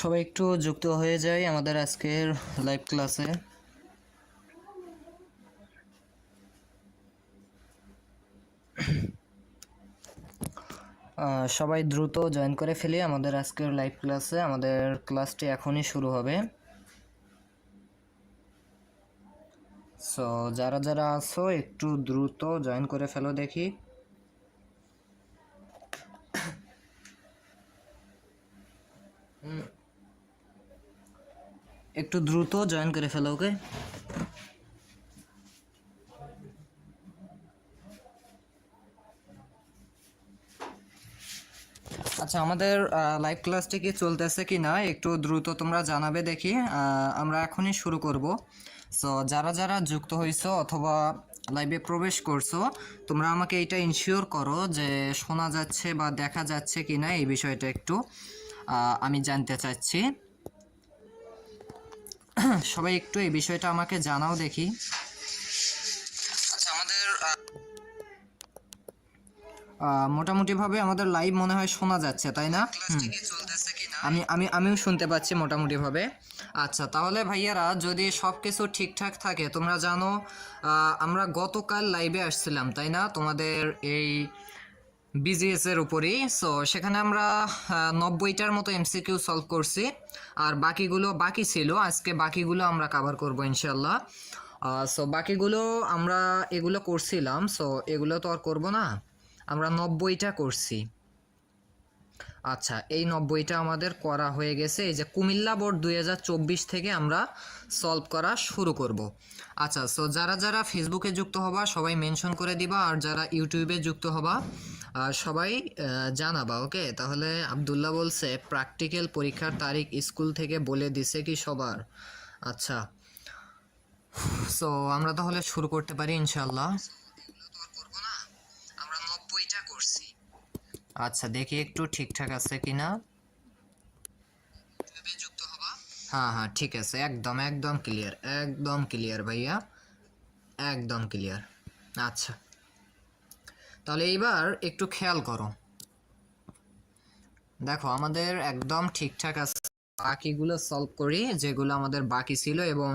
সবাই একটু যুক্ত হয়ে যায় আমাদের আজকের লাইভ ক্লাসে সবাই দ্রুত জয়েন করে ফেলি আমাদের আজকের লাইভ ক্লাসে আমাদের ক্লাসটি এখনই শুরু হবে। সো যারা যারা আছো, একটু দ্রুত জয়েন করে ফেলো দেখি। একটু দ্রুত জয়েন করে ফেলো ওকে আচ্ছা আমাদের লাইভ ক্লাসটি কি চলতেছে কি না? একটু দ্রুত তোমরা জানাবে দেখি। আমরা এখনই শুরু করব। সো যারা যারা যুক্ত হয়েছো অথবা লাইভে প্রবেশ করছ, তোমরা আমাকে এটা ইনশিওর করো যে শোনা যাচ্ছে বা দেখা যাচ্ছে কি না এই বিষয়টা একটু আমি জানতে চাচ্ছি। সবাই একটু এই বিষয়টা আমাকে জানাও দেখি। আচ্ছা আমাদের মোটামুটিভাবে আমাদের লাইভ মনে হয় শোনা যাচ্ছে তাই না? আমি আমি আমিও শুনতে পাচ্ছি মোটামুটিভাবে। আচ্ছা তাহলে ভাইয়ারা যদি সব কিছু ঠিকঠাক থাকে তোমরা জানো আহ, আমরা গতকাল লাইভে আসছিলাম তাই না? তোমাদের এই বিজিএস এর উপরেই। সো সেখানে আমরা নব্বইটার মতো এমসিকিউ সলভ করছি। আর বাকিগুলো বাকি ছিল। আজকে বাকিগুলো আমরা কভার করব ইনশাল্লাহ সো বাকিগুলো আমরা এগুলো করছিলাম। সো এগুলো তো আর করব না। আমরা নব্বইটা করছি। আচ্ছা এই নব্বইটা আমাদের করা হয়ে গেছে। এই যে কুমিল্লা বোর্ড দুই হাজার চব্বিশ থেকে আমরা সলভ করা শুরু করব। আচ্ছা সো যারা যারা ফেসবুকে যুক্ত হবা, সবাই মেনশন করে দিবা, আর যারা ইউটিউবে যুক্ত হবা সবাই জানাবা ওকে তাহলে আবদুল্লাহ বলছে প্র্যাকটিক্যাল পরীক্ষার তারিখ স্কুল থেকে বলে দিছে কি সবার? আচ্ছা সো আমরা তাহলে শুরু করতে পারি ইনশাল্লাহ আচ্ছা দেখি একটু ঠিকঠাক আছে কিনা। হ্যাঁ হ্যাঁ ঠিক আছে একদম একদম ক্লিয়ার একদম ক্লিয়ার ভাইয়া একদম ক্লিয়ার আচ্ছা তাহলে এইবার একটু খেয়াল করো। দেখো আমাদের একদম ঠিকঠাক আছে। বাকিগুলো সলভ করি যেগুলো আমাদের বাকি ছিল এবং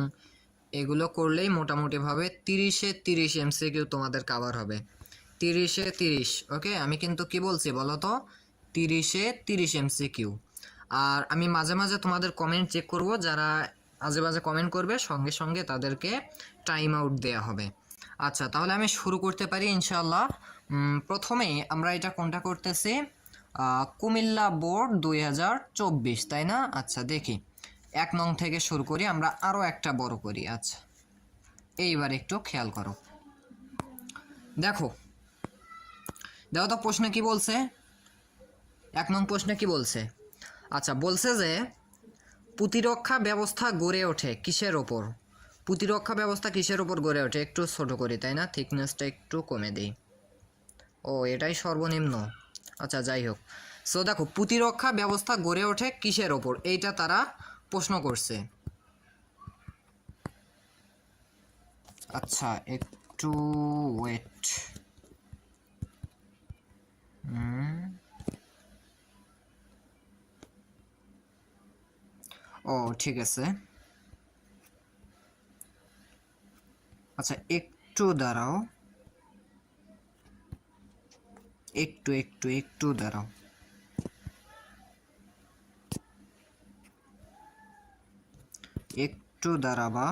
এগুলো করলেই মোটামুটিভাবে তিরিশে তিরিশ এমসিকিউ তোমাদের কাভার হবে। তিরিশে তিরিশ, ওকে? আমি কিন্তু কি বলছি বলো তো তিরিশে তিরিশ এমসিকিউ আর আমি মাঝে মাঝে তোমাদের কমেন্ট চেক করব, যারা আজে বাজে কমেন্ট করবে, সঙ্গে সঙ্গে তাদেরকে টাইম আউট দেওয়া হবে। আচ্ছা তাহলে আমি শুরু করতে পারি ইনশাল্লাহ প্রথমে আমরা এটা কোনটা করতেছি? কুমিল্লা বোর্ড দুই হাজার চব্বিশ, তাই না? আচ্ছা দেখি। এক নং থেকে শুরু করি, আমরা আরও একটা বড় করি। আচ্ছা এইবার একটু খেয়াল করো। দেখো দেখো তো প্রশ্নে কি বলছে? এক নং প্রশ্নে কি বলছে? আচ্ছা বলছে যে প্রতিরক্ষা ব্যবস্থা গড়ে ওঠে কিসের ওপর? প্রতিরক্ষা ব্যবস্থা কিসের ওপর গড়ে ওঠে? একটু ছোট করি, তাই না? থিকনেসটা একটু কমে দিই। ও, এটাই সর্বনিম্ন। আচ্ছা যাই হোক। সো দেখো, প্রতিরক্ষা ব্যবস্থা গড়ে ওঠে কিসের ওপর? এইটা তারা প্রশ্ন করছে। আচ্ছা একটু ওয়েট ও ঠিক আছে। আচ্ছা একটু দাঁড়াও। একটু একটু একটু দাঁড়াও। একটু দাঁড়াবা।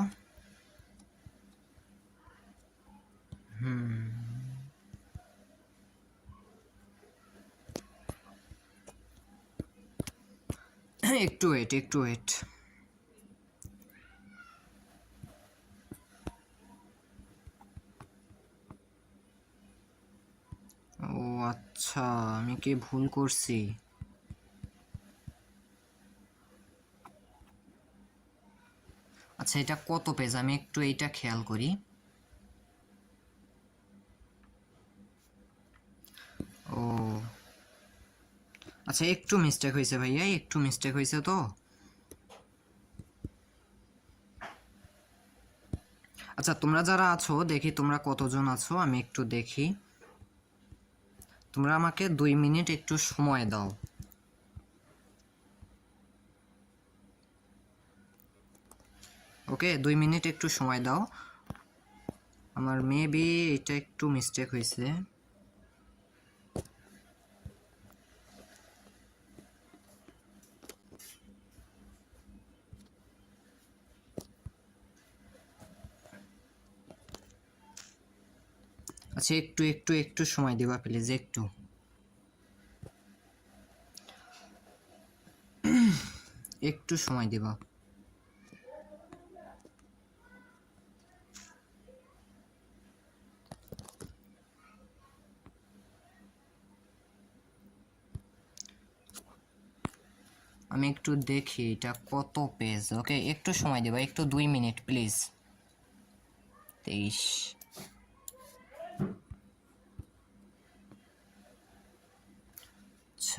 একটু ওয়েট একটু ওয়েট ও আচ্ছা আমি কি ভুল করছি? আচ্ছা এটা কত পেজ আমি একটু এইটা খেয়াল করি। আচ্ছা একটু মিস্টেক হয়েছে ভাইয়া, একটু মিস্টেক হয়েছে তো। আচ্ছা তোমরা যারা আছো, দেখি তোমরা কতজন আছো, আমি একটু দেখি। তোমরা আমাকে দুই মিনিট একটু সময় দাও। ওকে, দুই মিনিট একটু সময় দাও। আমার মেবি এটা একটু মিস্টেক হয়েছে আচ্ছা একটু একটু একটু সময় দিবা প্লিজ একটু। একটু সময় দিবা। আমি একটু দেখি এটা কত পেজ, ওকে? একটু সময় দিবা, একটু দুই মিনিট, প্লিজ। তেইশ।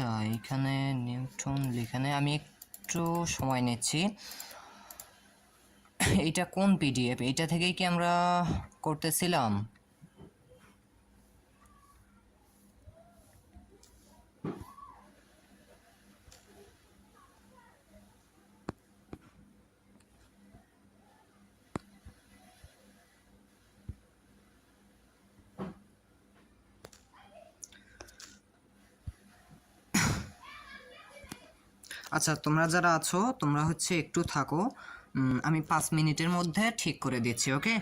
আচ্ছা এখানে নিউটন লেখানে আমি একটু সময় নিচ্ছি। এইটা কোন পিডিএফ এইটা থেকেই কি আমরা করতেছিলাম? আচ্ছা তোমরা যারা আছো, তোমরা হচ্ছে একটু থাকো। আমি পাঁচ মিনিটের মধ্যে ঠিক করে দিচ্ছি, ওকে?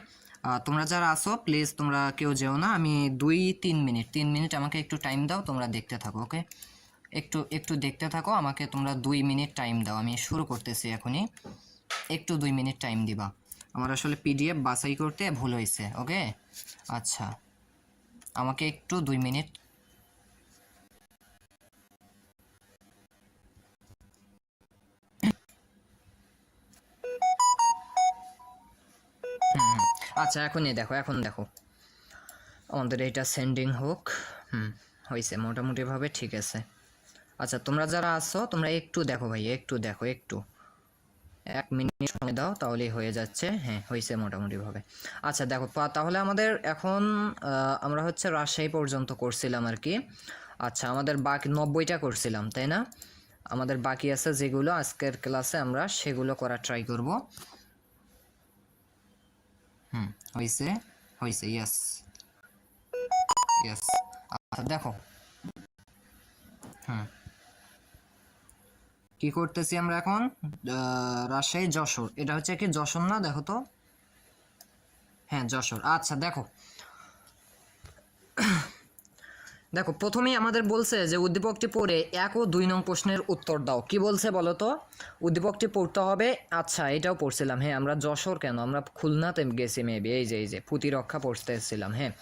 তোমরা যারা আছো, প্লিজ তোমরা কেউ যেও না। আমি দুই, তিন মিনিট তিন মিনিট আমাকে একটু টাইম দাও, তোমরা দেখতে থাকো, ওকে? একটু একটু দেখতে থাকো, আমাকে তোমরা দুই মিনিট টাইম দাও। আমি শুরু করতেছি এখনই। একটু দুই মিনিট টাইম দিবা। আমার আসলে পিডিএফ বাছাই করতে ভুল হয়েছে ওকে? আচ্ছা আমাকে একটু দুই মিনিট হুম আচ্ছা এখনই দেখো এখন দেখো। আমাদের এটা সেন্ডিং হোক, হুম হয়েছে মোটামুটিভাবে ঠিক আছে। আচ্ছা তোমরা যারা আছো, তোমরা একটু দেখো ভাই, একটু দেখো, একটু। এক মিনিট সময় দাও, তাহলেই হয়ে যাচ্ছে। হ্যাঁ হয়েছে মোটামুটিভাবে। আচ্ছা দেখো তাহলে আমাদের এখন আমরা হচ্ছে রাজশাহী পর্যন্ত করছিলাম আর কি। আচ্ছা আমাদের বাকি নব্বইটা করছিলাম, তাই না? আমাদের বাকি আছে যেগুলো আজকের ক্লাসে আমরা সেগুলো করার ট্রাই করব। হয়েছে হয়েছে ইয়েস ইয়েস আচ্ছা দেখো। হুম। কি করতেছি আমরা এখন? রাজশাহী, যশোর। এটা হচ্ছে কি, যশোর না, দেখো তো? হ্যাঁ যশোর। আচ্ছা দেখো। দেখো, প্রথমেই আমাদের বলছে যে উদ্দীপকটি পড়ে এক ও দুই নং প্রশ্নের উত্তর দাও। কি বলছে বলো তো? উদ্দীপকটি পড়তে হবে আচ্ছা এটাও পড়ছিলাম হ্যাঁ আমরা যশোর কেন? আমরা খুলনাতে গেছি মেবি এই যে এই যে প্রতিরক্ষা পড়তে এসেছিলাম হ্যাঁ।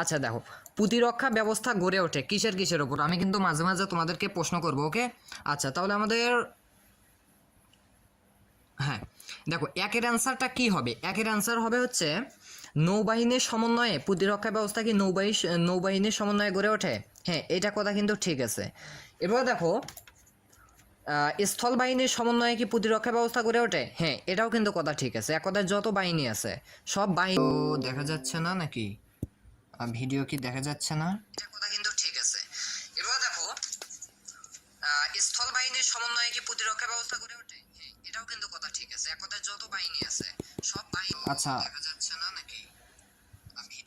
আচ্ছা দেখো প্রতিরক্ষা ব্যবস্থা গড়ে ওঠে কিসের কিসের ওপর আমি কিন্তু মাঝে মাঝে তোমাদেরকে প্রশ্ন করব, ওকে? আচ্ছা তাহলে আমাদের হ্যাঁ দেখো, একের অ্যান্সারটা কি হবে? একের অ্যান্সার হবে হচ্ছে নৌবাহিনীর সমন্বয়ে প্রতিরক্ষা ব্যবস্থা কি নৌবাহী নৌবাহিনীর সমন্বয়ে গড়ে ওঠে? হ্যাঁ এটা কথা কিন্তু ঠিক আছে। এবার দেখো স্থল বাহিনীর সমন্বয়ে কি প্রতিরক্ষা ব্যবস্থা গড়ে ওঠে? হ্যাঁ এটাও কিন্তু কথা ঠিক আছে। এক কথায় যত বাহিনী আছে সব বাহিনী দেখা যাচ্ছে না নাকি? ভিডিও কি দেখা যাচ্ছে না? এটা কথা কিন্তু ঠিক আছে। এবার দেখো স্থল বাহিনীর সমন্বয়ে কি প্রতিরক্ষা ব্যবস্থা গড়ে ওঠে? হ্যাঁ এটাও কিন্তু কথা ঠিক আছে। এক কথায় যত বাহিনী আছে সব বাহিনী আচ্ছা। দেখা যাচ্ছে না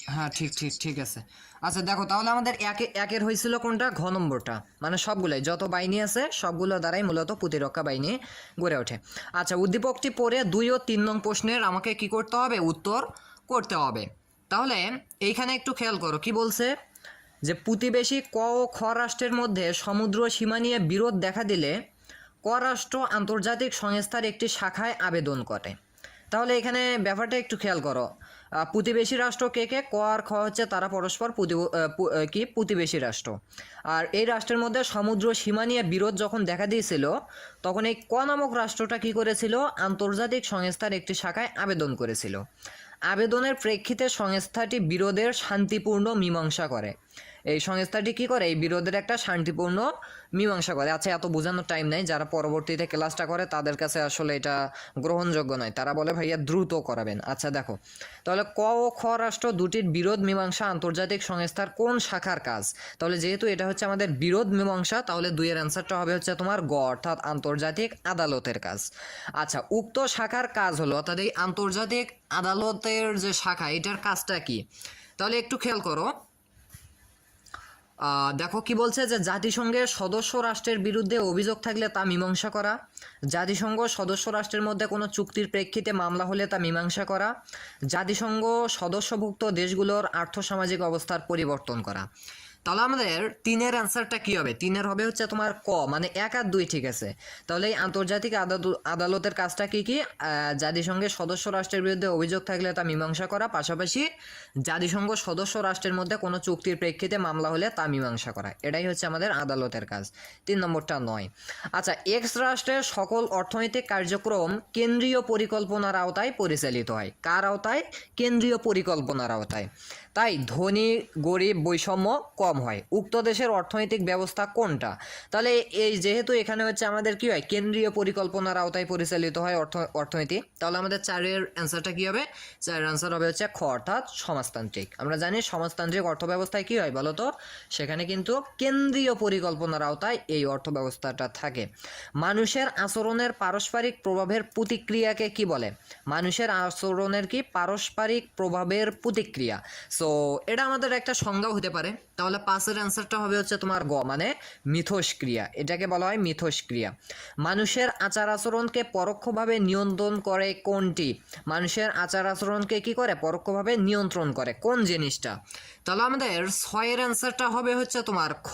হ্যাঁ ঠিক ঠিক ঠিক আছে। আচ্ছা দেখো, তাহলে আমাদের একে, একের হয়েছিল কোনটা? ঘ নম্বরটা। মানে সবগুলোই, যত বাহিনী আছে, সবগুলো দ্বারাই মূলত প্রতিরক্ষা বাহিনী গড়ে ওঠে। আচ্ছা উদ্দীপকটি পড়ে দুই ও তিন নং প্রশ্নের আমাকে কি করতে হবে? উত্তর করতে হবে। তাহলে, এইখানে একটু খেয়াল করো, কি বলছে? যে প্রতিবেশী ক ও খ রাষ্ট্রের মধ্যে সমুদ্র সীমা নিয়ে বিরোধ দেখা দিলে ক রাষ্ট্র আন্তর্জাতিক সংস্থার একটি শাখায় আবেদন করে। তাহলে এখানে ব্যাপারটা একটু খেয়াল করো। প্রতিবেশী রাষ্ট্র কে কে? ক আর খ হচ্ছে তারা পরস্পর কি? প্রতিবেশী রাষ্ট্র। আর এই রাষ্ট্রের মধ্যে সমুদ্র সীমা নিয়ে বিরোধ যখন দেখা দিয়েছিল, তখন এই ক নামক রাষ্ট্রটা কি করেছিল? আন্তর্জাতিক সংস্থার একটি শাখায় আবেদন করেছিল। আবেদনের প্রেক্ষিতে সংস্থাটি বিরোধের শান্তিপূর্ণ মীমাংসা করে। এই সংস্থাটি কি করে? এই বিরোধের একটা শান্তিপূর্ণ মীমাংসা করে। আচ্ছা এত বোঝানোর টাইম নেই। যারা পরবর্তীতে ক্লাসটা করে, তাদের কাছে আসলে এটা গ্রহণযোগ্য নয়। তারা বলে, ভাইয়া, দ্রুত করাবেন। আচ্ছা দেখো। তাহলে ক ও খ রাষ্ট্র দুটির বিরোধ মীমাংসা আন্তর্জাতিক সংস্থার কোন শাখার কাজ? তাহলে যেহেতু এটা হচ্ছে আমাদের বিরোধ মীমাংসা, তাহলে দুইয়ের অ্যান্সারটা হবে হচ্ছে তোমার গ, অর্থাৎ আন্তর্জাতিক আদালতের কাজ। আচ্ছা উক্ত শাখার কাজ হলো, অর্থাৎ এই আন্তর্জাতিক আদালতের যে শাখা, এটার কাজটা কি? তাহলে একটু খেয়াল করো। দেখো কি বলছে যে জাতিসংঘের সদস্য রাষ্ট্রের বিরুদ্ধে অভিযোগ থাকলে তা মীমাংসা করা। জাতিসংঘ সদস্য রাষ্ট্রের মধ্যে কোনো চুক্তির প্রেক্ষিতে মামলা হলে তা মীমাংসা করা। জাতিসংঘ সদস্যভুক্ত দেশগুলোর আর্থসামাজিক অবস্থার পরিবর্তন করা। তাহলে আমাদের তিনের অ্যান্সারটা কি হবে? তিনের হবে হচ্ছে তোমার ক মানে এক আর দুই, ঠিক আছে? তাহলে এই আন্তর্জাতিক আদালত- আদালতের কাজটা কি কি? জাতিসংঘের সদস্য রাষ্ট্রের বিরুদ্ধে অভিযোগ থাকলে তা মীমাংসা করা, পাশাপাশি জাতিসংঘ সদস্য রাষ্ট্রের মধ্যে কোনো চুক্তির প্রেক্ষিতে মামলা হলে তা মীমাংসা করা। এটাই হচ্ছে আমাদের আদালতের কাজ। তিন নম্বরটা নয়। আচ্ছা এক্স রাষ্ট্রের সকল অর্থনৈতিক কার্যক্রম কেন্দ্রীয় পরিকল্পনার আওতায় পরিচালিত হয়। কার আওতায়? কেন্দ্রীয় পরিকল্পনার আওতায়। তাই ধনী, গরিব বৈষম্য কম হয়। উক্ত দেশের অর্থনৈতিক ব্যবস্থা কোনটা? তাহলে এই যেহেতু এখানে হচ্ছে আমাদের কি হয়? কেন্দ্রীয় পরিকল্পনার আওতায় পরিচালিত হয় অর্থ, অর্থনীতি। তাহলে আমাদের চারের অ্যান্সারটা কি হবে? চারের অ্যান্সার হবে হচ্ছে খ, অর্থাৎ সমাজতান্ত্রিক। আমরা জানি সমাজতান্ত্রিক অর্থব্যবস্থায় কী হয় বলতো? সেখানে কিন্তু কেন্দ্রীয় পরিকল্পনার আওতায় এই অর্থ ব্যবস্থাটা থাকে। মানুষের আচরণের পারস্পরিক প্রভাবের প্রতিক্রিয়াকে কি বলে? মানুষের আচরণের কি? পারস্পরিক প্রভাবের প্রতিক্রিয়া। সো এটা আমাদের একটা সংজ্ঞা হতে পারে। তাহলে পাঁচের অ্যান্সারটা হবে হচ্ছে তোমার গ মানে মিথস্ক্রিয়া। এটাকে বলা হয় মিথস্ক্রিয়া। মানুষের আচার আচরণকে পরোক্ষভাবে নিয়ন্ত্রণ করে কোনটি? মানুষের আচার আচরণকে কি করে? পরোক্ষভাবে নিয়ন্ত্রণ করে। কোন জিনিসটা? তাহলে আমাদের ছয়ের অ্যান্সারটা হবে হচ্ছে তোমার খ।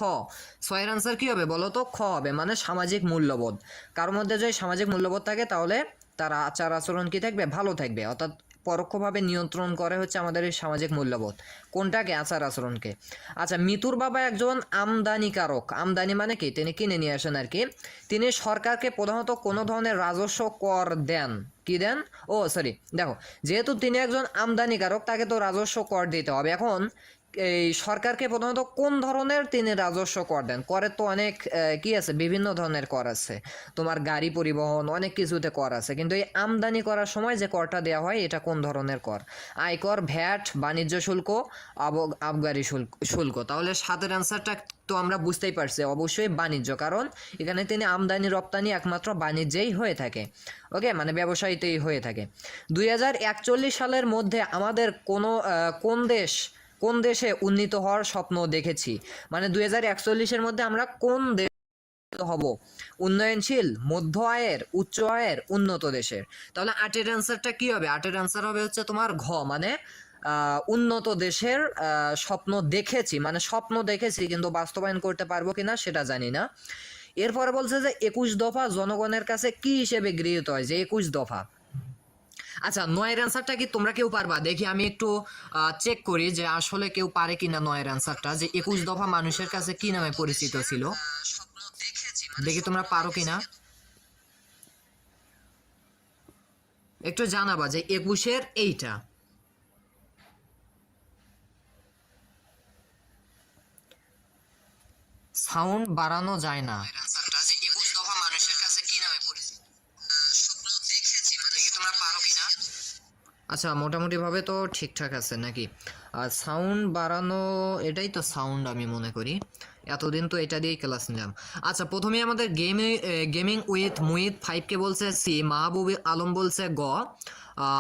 ছয়ের অ্যান্সার কী হবে বলো তো? খ হবে মানে সামাজিক মূল্যবোধ। কারোর মধ্যে যদি সামাজিক মূল্যবোধ থাকে তাহলে তার আচার আচরণ কি থাকবে? ভালো থাকবে। অর্থাৎ পরোক্ষভাবে নিয়ন্ত্রণ করে হচ্ছে আমাদের এই সামাজিক মূল্যবোধ। কোনটাকে? আচার আচরণকে। আচ্ছা মিতুর বাবা একজন আমদানিকারক। আমদানি মানে কি? তিনি কিনে নিয়ে আসেন আর কি। তিনি সরকারকে প্রধানত কোনো ধরনের রাজস্ব কর দেন। কি দেন? ও সরি দেখো, যেহেতু তিনি একজন আমদানিকারক, তাকে তো রাজস্ব কর দিতে হবে। এখন এই সরকারকে প্রধানত কোন ধরনের তিনি রাজস্ব কর দেন? করের তো অনেক কি আছে? বিভিন্ন ধরনের কর আছে। তোমার গাড়ি পরিবহন, অনেক কিছুতে কর আছে। কিন্তু এই আমদানি করার সময় যে করটা দেওয়া হয়, এটা কোন ধরনের কর? আয়কর, ভ্যাট, বাণিজ্য শুল্ক আব- আবগারি শুল্ক শুল্ক। তাহলে সাতের অ্যান্সারটা তো আমরা বুঝতেই পারছি। অবশ্যই বাণিজ্য। কারণ এখানে তিনি আমদানি, রপ্তানি একমাত্র বাণিজ্যেই হয়ে থাকে। ওকে? মানে ব্যবসায়ীতেই হয়ে থাকে। দুই হাজার একচল্লিশ সালের মধ্যে আমাদের কোনো কোন দেশ কোন দেশে উন্নীত হওয়ার স্বপ্ন দেখেছি? মানে দুই হাজার একচল্লিশের মধ্যে আমরা কোন দেশ হব? উন্নয়নশীল, মধ্য আয়ের, উচ্চ আয়ের, উন্নত দেশের। তাহলে আটের অ্যান্সারটা কি হবে? আটের অ্যান্সার হবে হচ্ছে তোমার ঘ মানে উন্নত দেশের স্বপ্ন দেখেছি। মানে স্বপ্ন দেখেছি, কিন্তু বাস্তবায়ন করতে পারব কিনা সেটা জানি না। এরপরে বলছে যে একুশ দফা জনগণের কাছে কি হিসেবে গৃহীত হয়? যে একুশ দফা। আচ্ছা নয়ের অ্যান্সারটা কি তোমরা কেউ পারবা? দেখি আমি একটু চেক করি যে আসলে কেউ পারে কিনা নয়ের অ্যান্সারটা, যে একুশ দফা মানুষের কাছে কি নামে পরিচিত ছিল। দেখি তোমরা পারো কিনা। একটু জানাবা যে একুশের এইটা। সাউন্ড বাড়ানো যায় না। আচ্ছা মোটামুটিভাবে তো ঠিকঠাক আছে নাকি? আর সাউন্ড বাড়ানো, এটাই তো সাউন্ড আমি মনে করি। এতদিন তো এটা দিয়েই ক্লাস নিলাম। আচ্ছা প্রথমে আমাদের গেমে গেমিং উইথ মুইথ ফাইভকে বলছে সি মাহবুব আলম বলছে গ।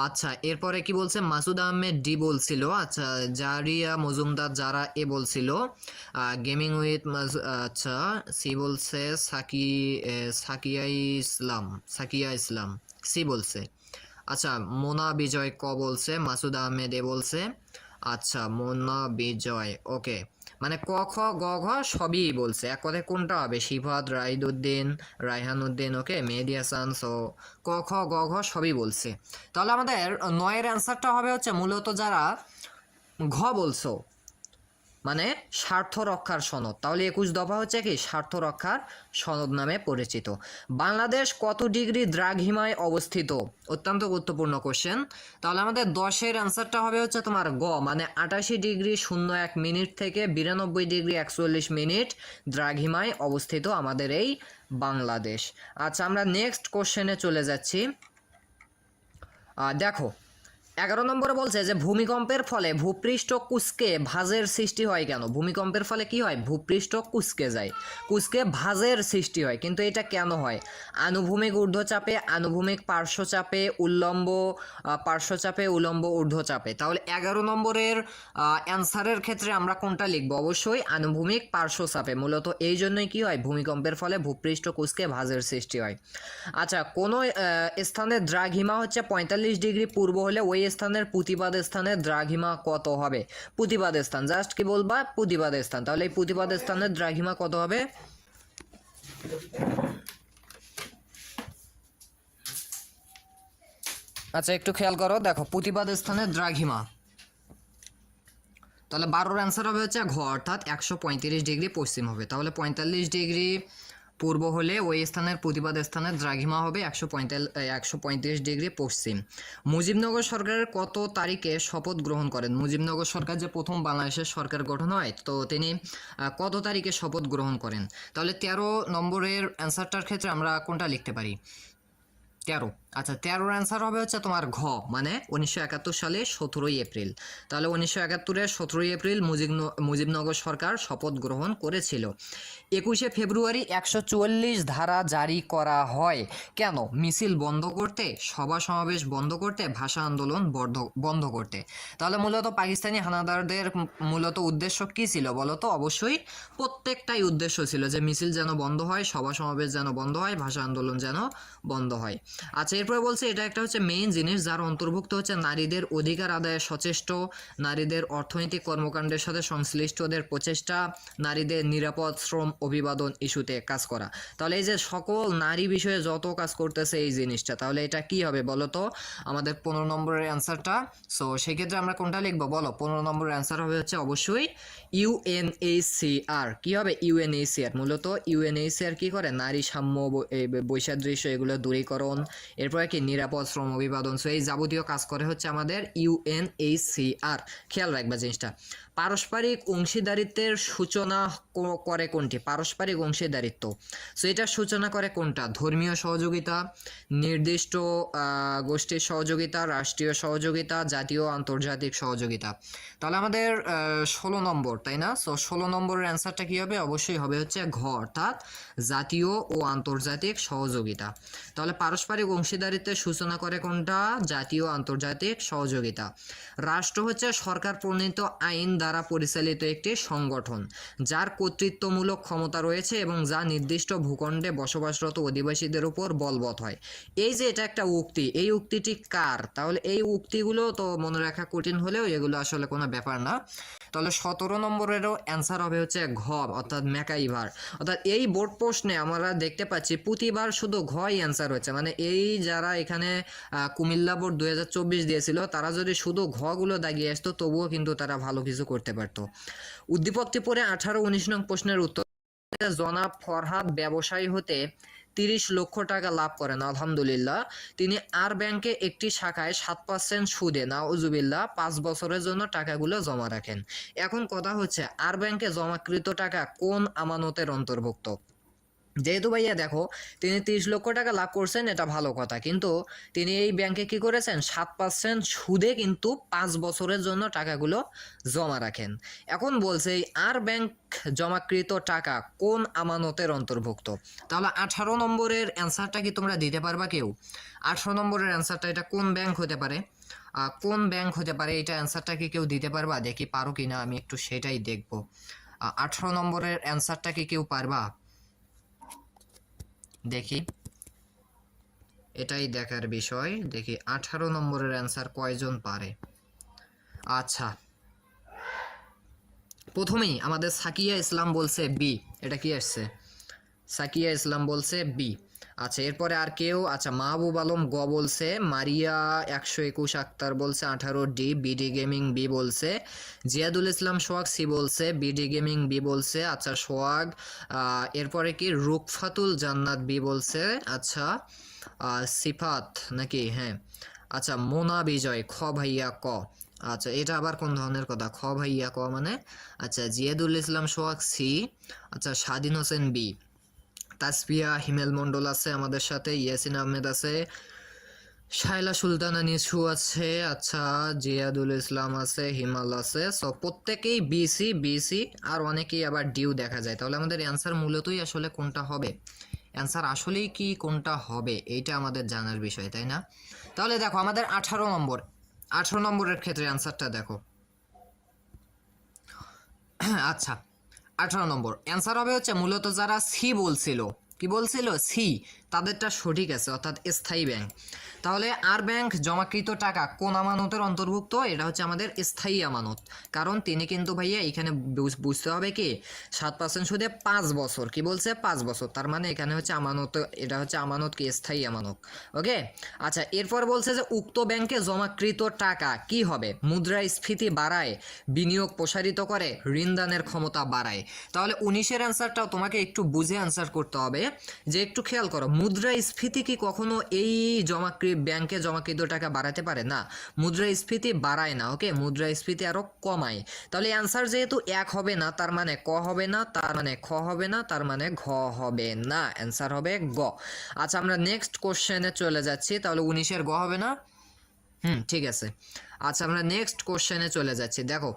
আচ্ছা এরপরে কি বলছে? মাসুদ আহমেদ ডি বলছিল আচ্ছা জারিয়া মজুমদার যারা এ বলছিল। গেমিং উইথ আচ্ছা সি বলছে সাকি সাকিয়া ইসলাম সাকিয়া ইসলাম সি বলছে। আচ্ছা মোনা বিজয় ক বলছে? মাসুদ আহমেদ এ বলছে। আচ্ছা মোনা বিজয়, ওকে। মানে ক, খ, গ, ঘ সবই বলছে। এক কথায় কোনটা হবে? শিফাত, রাইদুদ্দিন, রায়হানুদ্দিন, ওকে? মেহেদি হাসান, সো ক, খ, গ, ঘ সবই বলছে। তাহলে আমাদের নয়ের অ্যান্সারটা হবে হচ্ছে মূলত যারা ঘ বলছো। মানে স্বার্থ রক্ষার সনদ। তাহলে একুশ দফা হচ্ছে কি? স্বার্থ রক্ষার সনদ নামে পরিচিত। বাংলাদেশ কত ডিগ্রি দ্রাঘিমায় অবস্থিত? অত্যন্ত গুরুত্বপূর্ণ কোশ্চেন তাহলে আমাদের দশের অ্যান্সারটা হবে হচ্ছে তোমার গ মানে আটাশি ডিগ্রি শূন্য এক মিনিট থেকে বিরানব্বই ডিগ্রি একচল্লিশ মিনিট দ্রাঘিমায় অবস্থিত আমাদের এই বাংলাদেশ। আচ্ছা আমরা নেক্সট কোশ্চেনে চলে যাচ্ছি। দেখো এগারো নম্বরে বলছে যে, ভূমিকম্পের ফলে ভূপৃষ্ঠ কুচকে ভাজের সৃষ্টি হয় কেন? ভূমিকম্পের ফলে কি হয়? ভূপৃষ্ঠ কুচকে যায়। কুচকে ভাঁজের সৃষ্টি হয়। কিন্তু এটা কেন হয়? আনুভূমিক ঊর্ধ্বচাপে আনুভূমিক পার্শ্বচাপে উল্লম্ব পার্শ্বচাপে উলম্ব ঊর্ধ্বচাপে। তাহলে এগারো নম্বরের অ্যান্সারের ক্ষেত্রে আমরা কোনটা লিখব? অবশ্যই আনুভূমিক পার্শ্বচাপে। মূলত এই জন্যই কি হয়? ভূমিকম্পের ফলে ভূপৃষ্ঠ কুচকে ভাঁজের সৃষ্টি হয়। আচ্ছা কোনো স্থানে দ্রাঘিমা হচ্ছে পঁয়তাল্লিশ ডিগ্রি পূর্ব হলে ওই স্থানের প্রতিবাদ স্থানের দ্রাঘিমা কত হবে? প্রতিবাদ স্থান জাস্ট কি বলবা? প্রতিবাদ স্থান। তাহলে এই প্রতিবাদ স্থানের দ্রাঘিমা কত হবে? আচ্ছা একটু খেয়াল করো। দেখো, প্রতিবাদ স্থানের দ্রাঘিমা। তাহলে বারোর অ্যান্সার হবে হচ্ছে ঘ, অর্থাৎ একশো পঁয়ত্রিশ ডিগ্রি পশ্চিম হবে। তাহলে পঁয়তাল্লিশ ডিগ্রি পূর্ব হলে ওই স্থানের প্রতিবাদ স্থানের দ্রাঘিমা হবে একশো পঁয়তাল্লিশ একশো পঁয়ত্রিশ ডিগ্রি পশ্চিম। মুজিবনগর সরকারের কত তারিখে শপথ গ্রহণ করেন? মুজিবনগর সরকার যে প্রথম বাংলাদেশের সরকার গঠন হয়, তো তিনি কত তারিখে শপথ গ্রহণ করেন? তাহলে তেরো নম্বরের অ্যান্সারটার ক্ষেত্রে আমরা কোনটা লিখতে পারি? তেরো। আচ্ছা তেরোর অ্যান্সার হবে হচ্ছে তোমার ঘ মানে উনিশশো একাত্তর সালে সতেরোই এপ্রিল। তাহলে উনিশশো একাত্তরের সতেরোই এপ্রিল মুজিব মুজিবনগর সরকার শপথ গ্রহণ করেছিল। একুশে ফেব্রুয়ারি একশো চুয়াল্লিশ ধারা জারি করা হয়। কেন? মিছিল বন্ধ করতে, সভা সমাবেশ বন্ধ করতে, ভাষা আন্দোলন বন্ধ বন্ধ করতে। তাহলে মূলত পাকিস্তানি হানাদারদের মূলত উদ্দেশ্য কী ছিল বলো তো? অবশ্যই প্রত্যেকটাই উদ্দেশ্য ছিল যে মিছিল যেন বন্ধ হয়, সভা সমাবেশ যেন বন্ধ হয়, ভাষা আন্দোলন যেন বন্ধ হয়। আচ্ছা এরপরে বলছে, এটা একটা হচ্ছে মেইন জিনিস যার অন্তর্ভুক্ত হচ্ছে নারীদের অধিকার আদায়ে সচেষ্ট, নারীদের অর্থনৈতিক কর্মকাণ্ডের সাথে সংশ্লিষ্টদের প্রচেষ্টা, নারীদের নিরাপদ শ্রম অভিবাদন ইস্যুতে কাজ করা। তাহলে এই যে সকল নারী বিষয়ে যত কাজ করতেছে এই জিনিসটা, তাহলে এটা কি হবে বলো তো? আমাদের পনেরো নম্বরের অ্যান্সারটা সো সেক্ষেত্রে আমরা কোনটা লিখব? বলো, পনেরো নম্বরের অ্যান্সার হবে হচ্ছে অবশ্যই ইউএনএইচসিআর কি হবে? ইউএনএইচসিআর মূলত ইউএনএইচসিআর কি করে? নারী সাম্য বৈসাদৃশ্য, এগুলো দূরীকরণ। এরপরে কি নিরাপদ শ্রম অভিবাদন, সো এই যাবতীয় কাজ করে হচ্ছে আমাদের ইউএনএইচসিআর খেয়াল রাখবা জিনিসটা। পারস্পরিক অংশীদারিত্বের সূচনা করে কোনটি? পারস্পরিক অংশীদারিত্ব। সো এটার সূচনা করে কোনটা? ধর্মীয় সহযোগিতা, নির্দিষ্ট গোষ্ঠীর সহযোগিতা, রাষ্ট্রীয় সহযোগিতা, জাতীয়, আন্তর্জাতিক সহযোগিতা। তাহলে আমাদের ষোলো নম্বর, তাই না? সো ষোলো নম্বরের অ্যান্সারটা কী হবে? অবশ্যই হবে হচ্ছে ঘ, অর্থাৎ জাতীয় ও আন্তর্জাতিক সহযোগিতা। তাহলে পারস্পরিক অংশীদারিত্বের সূচনা করে কোনটা? জাতীয়, আন্তর্জাতিক সহযোগিতা। রাষ্ট্র হচ্ছে সরকার প্রণীত আইন দ্বারা পরিচালিত একটি সংগঠন, যার কর্তৃত্বমূলক ক্ষমতা রয়েছে এবং যা নির্দিষ্ট ভূখণ্ডে বসবাসরত অধিবাসীদের উপর বলবৎ হয়। এই যে এটা একটা উক্তি, এই উক্তিটি কার? তাহলে এই উক্তিগুলো তো মনে রাখা কঠিন হলেও এগুলো আসলে কোনো ব্যাপার না। তাহলে সতেরো নম্বরেরও অ্যান্সার হবে হচ্ছে ঘ, অর্থাৎ মেকাইভার অর্থাৎ এই বোর্ড প্রশ্নে আমরা দেখতে পাচ্ছি প্রতিবার শুধু ঘই অ্যান্সার হচ্ছে। মানে এই যারা এখানে কুমিল্লা বোর্ড দুই হাজার চব্বিশ দিয়েছিল, তারা যদি শুধু ঘগুলো দাগিয়ে আসতো, তবুও কিন্তু তারা ভালো কিছু করতে পারত। উদ্দীপকটি পরে আঠারো উনিশ নং প্রশ্নের উত্তর জনাব ফরহাদ ব্যবসায়ী হতে তিরিশ লক্ষ টাকা লাভ করেন, আলহামদুলিল্লাহ। তিনি আর ব্যাংকে একটি শাখায় সাত পার্সেন্ট সুদে, নাউজুবিল্লাহ, পাঁচ বছরের জন্য টাকাগুলো জমা রাখেন। এখন কথা হচ্ছে, আর ব্যাংকে জমাকৃত টাকা কোন আমানতের অন্তর্ভুক্ত? যেহেতু ভাইয়া দেখো, তিনি তিরিশ লক্ষ টাকা লাভ করছেন, এটা ভালো কথা। কিন্তু তিনি এই ব্যাংকে কি করেছেন? সাত পার্সেন্ট সুদে কিন্তু পাঁচ বছরের জন্য টাকাগুলো জমা রাখেন। এখন বলছে, আর ব্যাংক জমাকৃত টাকা কোন আমানতের অন্তর্ভুক্ত? তাহলে আঠারো নম্বরের অ্যান্সারটা কি তোমরা দিতে পারবা কেউ? আঠারো নম্বরের অ্যান্সারটা এটা কোন ব্যাংক হতে পারে? কোন ব্যাংক হতে পারে? এটা অ্যান্সারটা কি কেউ দিতে পারবা? দেখি পারো কি না আমি একটু সেটাই দেখব। আঠারো নম্বরের অ্যান্সারটা কি কেউ পারবা? দেখি। এটাই দেখার বিষয়। দেখি, আঠারো নম্বরের অ্যান্সার কয়জন পারে? আচ্ছা। প্রথমেই আমাদের সাকিয়া ইসলাম বলছে বি। এটা কি আসছে? সাকিয়া ইসলাম বলছে বি। আচ্ছা এরপরে আর কেউ? আচ্ছা মাহবুব আলম গ বলছে, মারিয়া একশো একুশ আক্তার বলছে, আঠারো ডি, বিডি গেমিং বি বলছে, জিয়াদুল ইসলাম, সোহাগ সি বলছে, বিডি গেমিং বি বলছে আচ্ছা সোহাগ এরপরে কি রুকফাতুল জান্নাত বি বলছে আচ্ছা সিফাত নাকি? হ্যাঁ আচ্ছা মোনা বিজয়, খ ভাইয়া ক আচ্ছা এটা আবার কোন ধরনের কথা? খ ভাইয়া ক মানে আচ্ছা জিয়াদুল ইসলাম, সোহাগ সি আচ্ছা স্বাধীন হোসেন বি। তাসপিয়া হিমেল মণ্ডল আছে আমাদের সাথে, ইয়াসিন আহমেদ আছে, শায়লা সুলতানা নিশু আছে আচ্ছা জিয়াদুল ইসলাম আছে, হিমাল আছে। সো প্রত্যেকেই বিসি বিসি আর অনেকেই আবার ডিউ দেখা যায়। তাহলে আমাদের অ্যান্সার মূলতই আসলে কোনটা হবে? অ্যান্সার আসলেই কি, কোনটা হবে? এইটা আমাদের জানার বিষয়, তাই না? তাহলে দেখো, আমাদের আঠারো নম্বর। আঠারো নম্বরের ক্ষেত্রে অ্যান্সারটা দেখো। আচ্ছা আঠারো নম্বর। অ্যান্সার হবে হচ্ছে মূলত যারা সি বলছিল। কি বলছিল? সি। তাদেরটা সঠিক আছে, অর্থাৎ স্থায়ী ব্যাংক তাহলে আর ব্যাংক জমাকৃত টাকা কোন আমানতের অন্তর্ভুক্ত? এটা হচ্ছে আমাদের স্থায়ী আমানত। কারণ তিনি কিন্তু ভাইয়া এখানে বুঝতে হবে কি? সাত পার্সেন্ট সুদে পাঁচ বছর। কি বলছে? পাঁচ বছর। তার মানে এখানে হচ্ছে আমানত, এটা হচ্ছে আমানত কি? স্থায়ী আমানত। ওকে? আচ্ছা এরপর বলছে যে উক্ত ব্যাংকে জমাকৃত টাকা কি হবে? মুদ্রাস্ফীতি বাড়ায়, বিনিয়োগ প্রসারিত করে ঋণদানের ক্ষমতা বাড়ায়। তাহলে উনিশের অ্যান্সারটাও তোমাকে একটু বুঝে অ্যান্সার করতে হবে। যে একটু খেয়াল করো, মুদ্রাস্ফীতি কি কখনো এই জমাকৃত ব্যাংকে জমাকৃত টাকা বাড়াতে পারে না, মুদ্রাস্ফীতি বাড়ায় না ওকে মুদ্রাস্ফীতি আরও কমায়। তাহলে অ্যান্সার যেহেতু এক হবে না, তার মানে ক হবে না, তার মানে খ হবে না, তার মানে ঘ হবে না। অ্যান্সার হবে গ। আচ্ছা আমরা নেক্সট কোশ্চেনে চলে যাচ্ছি, তাহলে উনিশের গ হবে না? হুম, ঠিক আছে। আচ্ছা আমরা নেক্সট কোশ্চেনে চলে যাচ্ছি। দেখো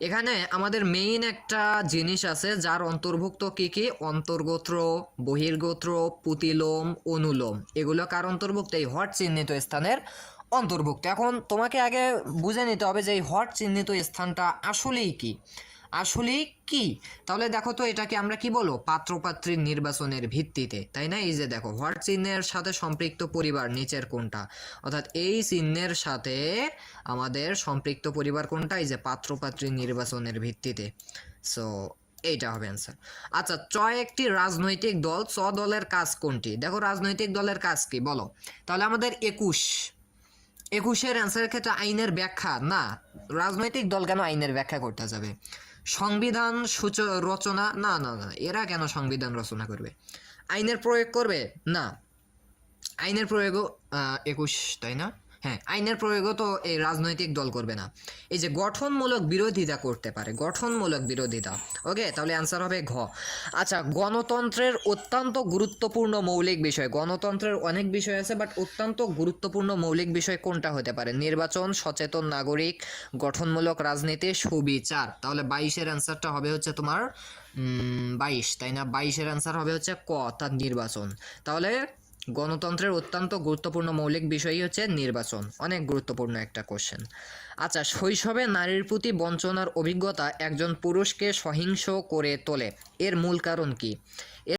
এখানে আমাদের মেইন একটা জিনিস আছে, যার অন্তর্ভুক্ত কি কি? অন্তর্গোত্র, বহির্গোত্র, পুতিলোম, অনুলোম। এগুলো কার অন্তর্ভুক্ত? এই হট চিহ্নিত স্থানের অন্তর্ভুক্ত। এখন তোমাকে আগে বুঝে নিতে হবে যে এই হট চিহ্নিত স্থানটা আসলেই কি। আসলেই কি? তাহলে দেখো তো এটাকে আমরা কি বলব? পাত্রপাত্রীর নির্বাচনের ভিত্তিতে, তাই না? এই যে দেখো, হোয়াট চিহ্নের সাথে সম্পৃক্ত পরিবার নিচের কোনটা? অর্থাৎ এই চিহ্নের সাথে আমাদের সম্পৃক্ত পরিবার কোনটা? এই যে পাত্রপাত্রী নির্বাচনের ভিত্তিতে। সো এইটা হবে অ্যান্সার আচ্ছা চ একটি রাজনৈতিক দল চ দলের কাজ কোনটি? দেখো, রাজনৈতিক দলের কাজ কি? বলো। তাহলে আমাদের একুশ। একুশের অ্যান্সারের ক্ষেত্রে আইনের ব্যাখ্যা, না? রাজনৈতিক দল কেন আইনের ব্যাখ্যা করতে যাবে? সংবিধান সূচ রচনা, না না না, এরা কেন সংবিধান রচনা করবে? আইনের প্রয়োগ করবে? না। আইনের প্রয়োগও একুশ, তাই না? হ্যাঁ আইনের প্রয়োগও তো এই রাজনৈতিক দল করবে না। এই যে গঠনমূলক বিরোধিতা করতে পারে, গঠনমূলক বিরোধিতা ওকে তাহলে অ্যান্সার হবে ঘ। আচ্ছা গণতন্ত্রের অত্যন্ত গুরুত্বপূর্ণ মৌলিক বিষয়, গণতন্ত্রের অনেক বিষয় আছে বাট অত্যন্ত গুরুত্বপূর্ণ মৌলিক বিষয় কোনটা হতে পারে? নির্বাচন, সচেতন নাগরিক, গঠনমূলক রাজনীতি, সুবিচার। তাহলে বাইশের অ্যান্সারটা হবে হচ্ছে তোমার বাইশ, তাই না? বাইশের অ্যান্সার হবে হচ্ছে ক অর্থাৎ নির্বাচন। তাহলে গণতন্ত্রের অত্যন্ত গুরুত্বপূর্ণ মৌলিক বিষয়ই হচ্ছে নির্বাচন। অনেক গুরুত্বপূর্ণ একটা কোশ্চেন আচ্ছা শৈশবে নারীর প্রতি বঞ্চনার অভিজ্ঞতা একজন পুরুষকে সহিংস করে তোলে। এর মূল কারণ কি?